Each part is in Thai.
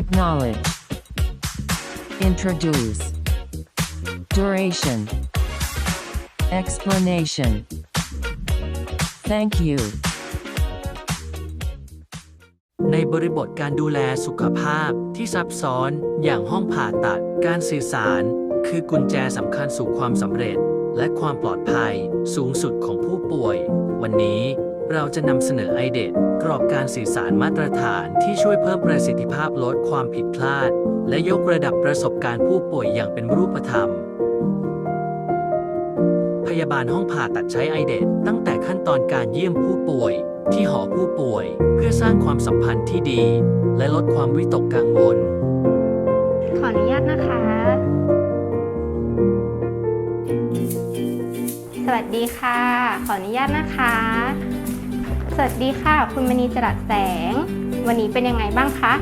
Acknowledge. Introduce. Duration. Explanation. Thank you. ในบริบทการดูแลสุขภาพที่ซับซ้อนอย่างห้องผ่าตัด การสื่อสาร คือกุญแจสำคัญสู่ความสำเร็จ และความปลอดภัยสูงสุดของผู้ป่วย วันนี้ เราจะนำเสนอไอเดดกรอบการสื่อสารมาตรฐานที่ช่วยเพิ่มประสิทธิภาพลดความผิดพลาด และยกระดับประสบการณ์ผู้ป่วยอย่างเป็นรูปธรรม พยาบาลห้องผ่าตัดใช้ไอเดดตั้งแต่ขั้นตอนการเยี่ยมผู้ป่วย ที่หอผู้ป่วย เพื่อสร้างความสัมพันธ์ที่ดี และลดความวิตกกังวล ขออนุญาตนะคะ สวัสดีค่ะ ขออนุญาตนะคะ สวัสดีค่ะ คุณมณีจรัสแสง วันนี้เป็นยังไงบ้างคะ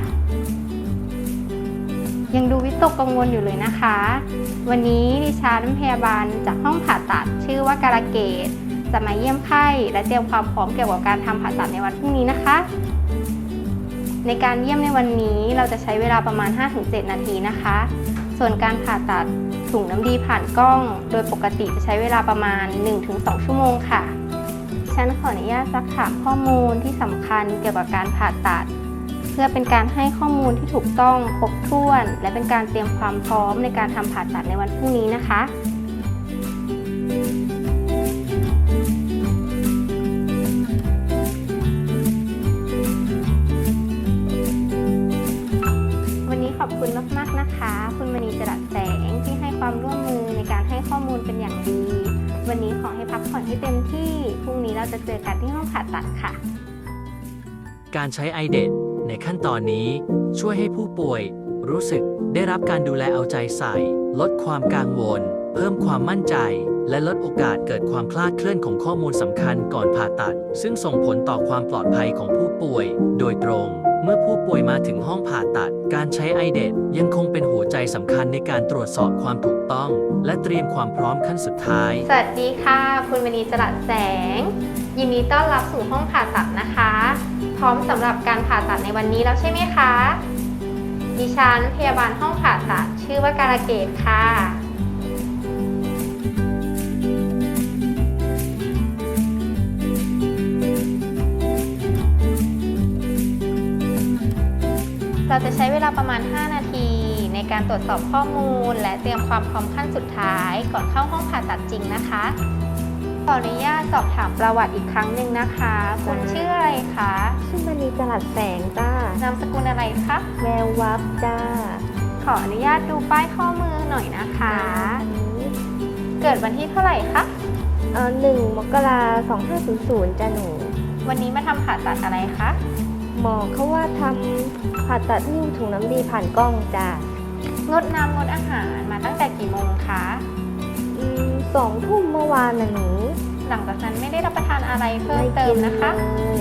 ยังดูวิตกกังวลอยู่เลยนะคะ วันนี้ดิฉันพยาบาลจากห้องผ่าตัดชื่อว่าการะเกดจะมาเยี่ยมไข้และเตรียมความพร้อมเกี่ยวกับการทำผ่าตัดในวันพรุ่งนี้นะคะ ในการเยี่ยมในวันนี้เราจะใช้เวลาประมาณ 5-7 นาทีนะคะ ส่วนการผ่าตัดถุงน้ำดีผ่านกล้อง โดยปกติจะใช้เวลาประมาณ 1-2 ชั่วโมงค่ะ ฉันขออนุญาตซักถามข้อมูลที่สำคัญเกี่ยวกับการผ่าตัด เพื่อเป็นการให้ข้อมูลที่ถูกต้องครบถ้วน และเป็นการเตรียมความพร้อมในการทำผ่าตัดในวันพรุ่งนี้นะคะวันนี้ขอบคุณมาก ๆ นะคะ คุณมณีจรัสแสงที่ให้ความร่วมมือในการให้ข้อมูลเป็นอย่างดี วันนี้ขอให้พักผ่อนให้เต็มที่ พรุ่งนี้เราจะเจอกันที่ห้องผ่าตัดค่ะ การใช้ไอเดดในขั้นตอนนี้ช่วยให้ผู้ป่วยรู้สึกได้รับการดูแลเอาใจใส่ ลดความกังวล เพิ่มความมั่นใจ และลดโอกาสเกิดความคลาดเคลื่อนของข้อมูลสำคัญก่อนผ่าตัด ซึ่งส่งผลต่อความปลอดภัยของผู้ป่วยโดยตรง เมื่อผู้ป่วยมาถึงห้องผ่าตัด การใช้ไอเดดยังคงเป็นหัวใจสำคัญในการตรวจสอบความถูกต้อง และเตรียมความพร้อมขั้นสุดท้าย สวัสดีค่ะ คุณมณีจรัสแสง ยินดีต้อนรับสู่ห้องผ่าตัดนะคะ พร้อมสำหรับการผ่าตัดในวันนี้แล้วใช่ไหมคะ ดิฉันพยาบาลห้องผ่าตัดชื่อว่าการะเกดค่ะ เราจะใช้เวลาประมาณ 5 นาที ในการตรวจสอบข้อมูล และเตรียมความพร้อมขั้นสุดท้าย ก่อนเข้าห้องผ่าตัดจริงนะคะขออนุญาตสอบถามประวัติอีกครั้งหนึ่งนะคะ คุณชื่ออะไรคะชื่อมณีจรัสแสงจ้านามสกุลอะไรคะแวววับจ้า ขออนุญาตดูป้ายข้อมือหน่อยนะคะอันนี้เกิดวันที่เท่าไหร่คะเออหนึ่งมกราสองห้าศูนย์ศูนย์จ้าหนู วันนี้มาทำผ่าตัดอะไรคะ หมอเขาว่าทำผ่าตัดนิ้วถุงน้ำดีผ่านกล้องจ้างดน้ำงดอาหารมาตั้งแต่กี่โมงคะ อืมสองทุ่มเมื่อวานนะหนูหลังจากนั้นไม่ได้รับประทานอะไรเพิ่มเติมนะคะ เลย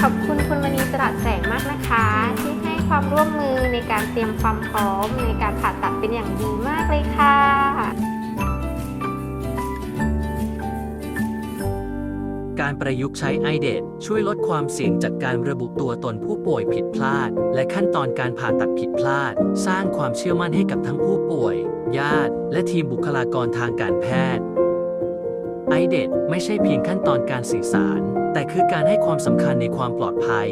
ขอบคุณคุณมณีจรัสแสงมากนะคะ ที่ให้ความร่วมมือในการเตรียมความพร้อมในการผ่าตัดเป็นอย่างดีมากเลยค่ะ การประยุกต์ใช้ไอเดดช่วยลดความเสี่ยงจากการระบุตัวตนผู้ป่วยผิดพลาด และขั้นตอนการผ่าตัดผิดพลาด สร้างความเชื่อมั่นให้กับทั้งผู้ป่วย ญาติ และทีมบุคลากรทางการแพทย์ไอเดดไม่ใช่เพียงขั้นตอนการสื่อสาร แต่คือการให้ความสำคัญในความปลอดภัย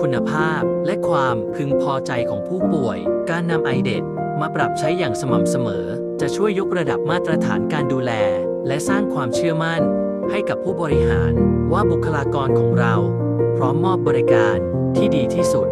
คุณภาพ และความพึงพอใจของผู้ป่วย การนำไอเดดมาปรับใช้อย่างสม่ำเสมอ จะช่วยยกระดับมาตรฐานการดูแล และสร้างความเชื่อมั่น ให้กับผู้บริหารว่าบุคลากรของเรา พร้อมมอบบริการที่ดีที่สุด